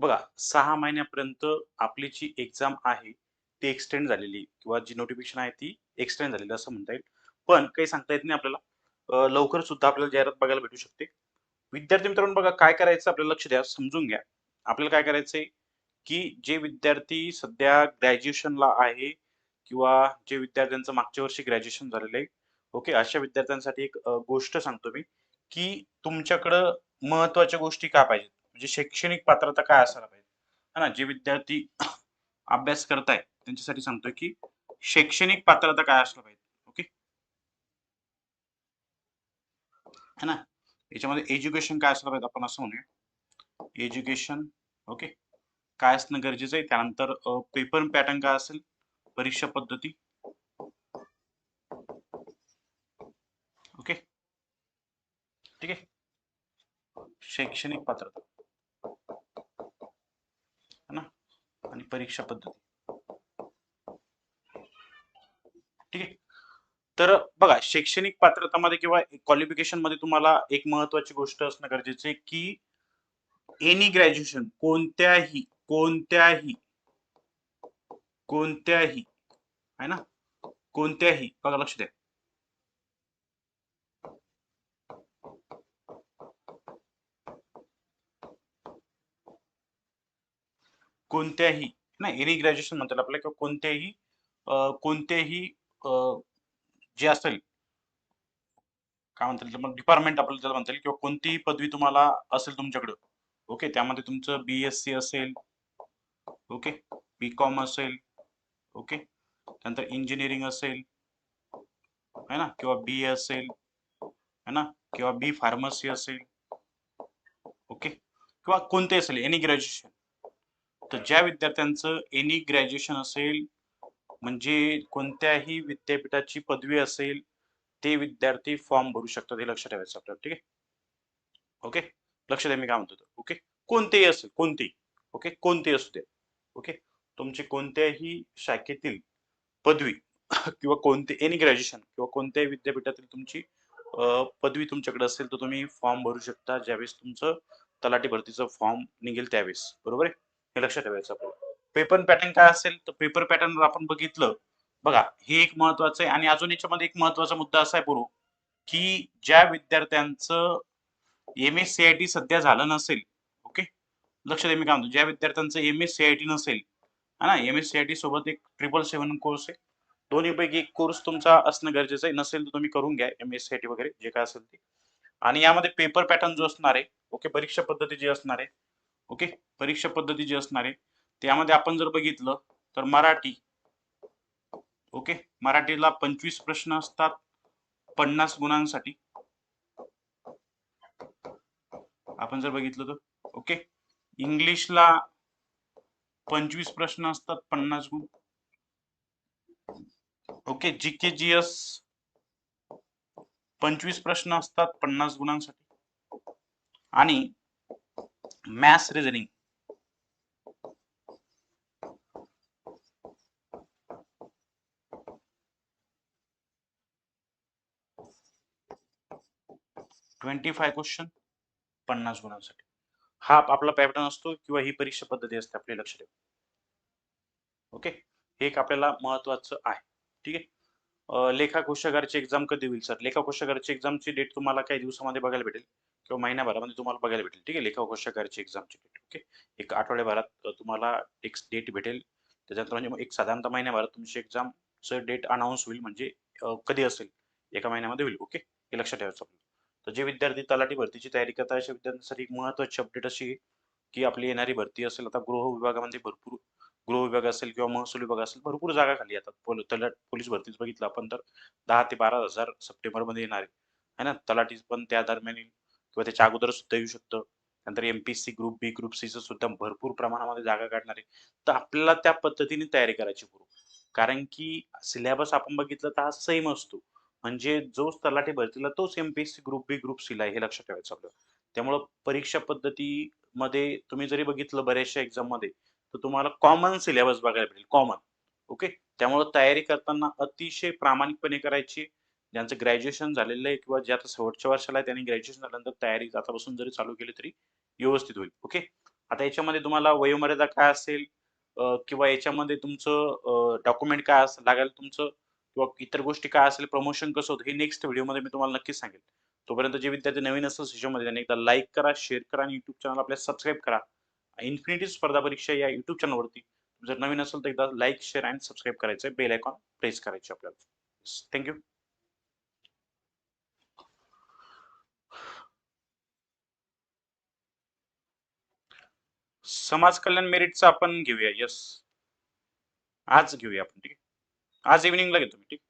बघा सहा महिन्यापर्यंत आपली जी एक्झाम आहे ती एक्सटेंड झालेली किंवा जी नोटिफिकेशन आहे ती एक्सटेंड झालेली असं म्हणता येईल. पण काही सांगता येत नाही आपल्याला. लवकर सुद्धा आपल्याला जाहिरात बघायला भेटू शकते. विद्यार्थी मित्रांनो बघा काय करायचं आपल्याला लक्ष द्या समजून घ्या. आपल्याला काय करायचंय की जे विद्यार्थी सध्या ग्रॅज्युएशनला आहे किंवा जे विद्यार्थ्यांचं मागच्या वर्षी ग्रॅज्युएशन झालेलं आहे ओके अशा विद्यार्थ्यांसाठी एक गोष्ट सांगतो मी की तुमच्याकडं महत्त्वाच्या गोष्टी काय पाहिजेत? म्हणजे शैक्षणिक पात्रता काय असायला पाहिजे? है ना? जे विद्यार्थी अभ्यास करताय त्यांच्यासाठी सांगतोय की शैक्षणिक पात्रता काय असलं पाहिजे ओके? है ना? याच्यामध्ये एज्युकेशन काय असलं पाहिजे आपण असं म्हणूया. Education okay? काय असणं गरजेचं आहे? त्यानंतर पेपर पॅटर्न काय असेल? परीक्षा पद्धती. ओके? ठीक आहे? शैक्षणिक पात्रता है ना आणि परीक्षा पद्धती. ठीक आहे? तर बघा शैक्षणिक पात्रतामध्ये किंवा क्वालिफिकेशनमध्ये तुम्हाला एक महत्वाची गोष्ट असणं गरजेचं आहे की एनी ग्रॅज्युएशन कोणत्याही कोणत्याही कोणत्याही आहे ना? कोणत्याही बघा लक्ष द्या. कोणत्याही नाही एनी ग्रॅज्युएशन म्हणतात आपल्याला किंवा कोणतेही कोणतेही जे असेल काय म्हणता येईल मग डिपार्टमेंट आपल्याला त्याला म्हणता येईल किंवा कोणतीही पदवी तुम्हाला असेल तुमच्याकडं ओके? त्यामध्ये तुमचं बी एस सी असेल ओके? बी कॉम असेल ओके? त्यानंतर इंजिनिअरिंग असेल है ना? किंवा बी असेल है ना? किंवा बी फार्मसी असेल ओके? किंवा कोणते असेल एनी ग्रॅज्युएशन तर ज्या विद्यार्थ्यांचं एनी ग्रॅज्युएशन असेल म्हणजे कोणत्याही विद्यापीठाची पदवी असेल ते विद्यार्थी फॉर्म भरू शकतात हे लक्षात ठेवायचं आपल्याला ठीक आहे? ओके लक्ष द्या मी काय म्हणतो ओके कोणतेही असेल कोणतेही ओके कोणतेही असू द्या ओके तुमची कोणत्याही शाखेतील पदवी किंवा कोणते एनी ग्रॅज्युएशन किंवा कोणत्याही विद्यापीठातील तुमची पदवी तुमच्याकडे असेल तर तुम्ही फॉर्म भरू शकता ज्यावेळेस तुमचं तलाठी भरतीचं फॉर्म निघेल त्यावेळेस बरोबर आहे? हे लक्षात ठेवायचं आपल्याला. पेपर पॅटर्न काय असेल? तर पेपर पॅटर्न आपण बघितलं. बघा हे एक महत्वाचं आहे आणि अजून याच्यामध्ये एक महत्त्वाचा मुद्दा असा आहे पूर्व की ज्या विद्यार्थ्यांचं M S C I T सध्या झालं नसेल ओके लक्ष द्या मी काय म्हणतो ज्या विद्यार्थ्यांचं M S C I T नसेल है ना? M S C I T सोबत एक ट्रिपल सेव्हन कोर्स आहे. दोन्हीपैकी एक कोर्स तुमचा असणं गरजेचं आहे. नसेल तर तुम्ही करून घ्या M S C I T वगैरे जे काय असेल ते. आणि यामध्ये पेपर पॅटर्न जो असणार आहे ओके परीक्षा पद्धती जी असणार आहे ओके? परीक्षा पद्धती जी असणार आहे त्यामध्ये आपण जर बघितलं तर मराठी ओके? मराठीला पंचवीस प्रश्न असतात पन्नास गुणांसाठी. आपण जर बघितलं तर ओके? इंग्लिशला पंचवीस प्रश्न असतात पन्नास गुण. ओके? जी के जी एस पंचवीस प्रश्न असतात पन्नास गुणांसाठी. आणि mass reasoning twenty five question पन्नास गुणांसाठी. हा आपला पॅटर्न असतो किंवा ही परीक्षा पद्धती असते आपली लक्ष ठेवा. ओके हे एक आपल्याला महत्वाचं आहे. ठीक आहे? लेखा कोशागारची एक्झाम कधी होईल सर लेखा कोशागारची एक्झामची डेट तुम्हाला काही दिवसामध्ये बघायला भेटेल किंवा महिन्याभरामध्ये तुम्हाला बघायला भेटेल. ठीक आहे? लेखा कोशागारची एक्झामची डेट ओके एक आठवड्याभरात तुम्हाला एक डेट भेटेल. त्याच्यानंतर म्हणजे मग एक साधारणतः महिन्याभरात तुमची एक्झामचं डेट अनाऊन्स होईल म्हणजे कधी असेल? एका महिन्यामध्ये होईल ओके हे लक्षात ठेवायचं आपल्याला तर जे विद्यार्थी तलाठी भरतीची तयारी करतात अशा विद्यार्थ्यांसाठी एक महत्वाची अपडेट अशी की आपली येणारी भरती असेल. आता गृह विभागामध्ये भरपूर गृह विभाग असेल किंवा महसूल विभाग असेल भरपूर जागा खाली येतात. तलाट पोलीस भरतीच बघितलं आपण तर दहा ते बारा हजार सप्टेंबरमध्ये येणार आहे. ना? तलाठी पण त्या दरम्यान येईल. किंवा त्याच्या अगोदर सुद्धा येऊ शकतं. नंतर MPSC group B group C सुद्धा भरपूर प्रमाणामध्ये जागा काढणार आहे. तर आपल्याला त्या पद्धतीने तयारी करायची पूर्व कारण की सिलेबस आपण बघितलं तर हा सेम असतो. म्हणजे जो तलाठी भरतीला तोच MPSC group B group C ला आहे, हे लक्षात ठेवायचं आपलं. त्यामुळं परीक्षा पद्धतीमध्ये तुम्ही जरी बघितलं बऱ्याचशा एक्झाममध्ये तर तुम्हाला कॉमन सिलेबस बघायला भेटेल. कॉमन ओके त्यामुळे तयारी करताना अतिशय प्रामाणिकपणे करायची. ज्यांचं ग्रॅज्युएशन झालेलं आहे किंवा जे आता शेवटच्या वर्षाला आहे त्यांनी ग्रॅज्युएशन झाल्यानंतर तयारी आतापासून जरी चालू केली तरी व्यवस्थित होईल. ओके आता याच्यामध्ये तुम्हाला वयोमर्यादा काय असेल किंवा याच्यामध्ये तुमचं डॉक्युमेंट काय असेल लागेल तुमचं किंवा इतर गोष्टी काय असेल प्रमोशन कसं होतं हे नेक्स्ट व्हिडिओमध्ये मी तुम्हाला नक्कीच सांगेल. तोपर्यंत जे विद्यार्थी नवीन असतील सेशनमध्ये त्यांनी एकदा लाईक करा शेअर करा आणि युट्यूब चॅनल आपल्या सबस्क्राईब करा. इन्फिनिटी स्पर्धा परीक्षा या युट्यूब चॅनलवरती जर नवीन असेल तर एकदा लाईक शेअर अँड सबस्क्राईब करायचं बेल आयकॉन प्रेस करायचे आपल्याला. थँक्यू समाज कल्याण मेरिटचं आपण घेऊया. यस आज घेऊया आपण ठीक आहे? आज इव्हिनिंगला घेतो मी ठीक?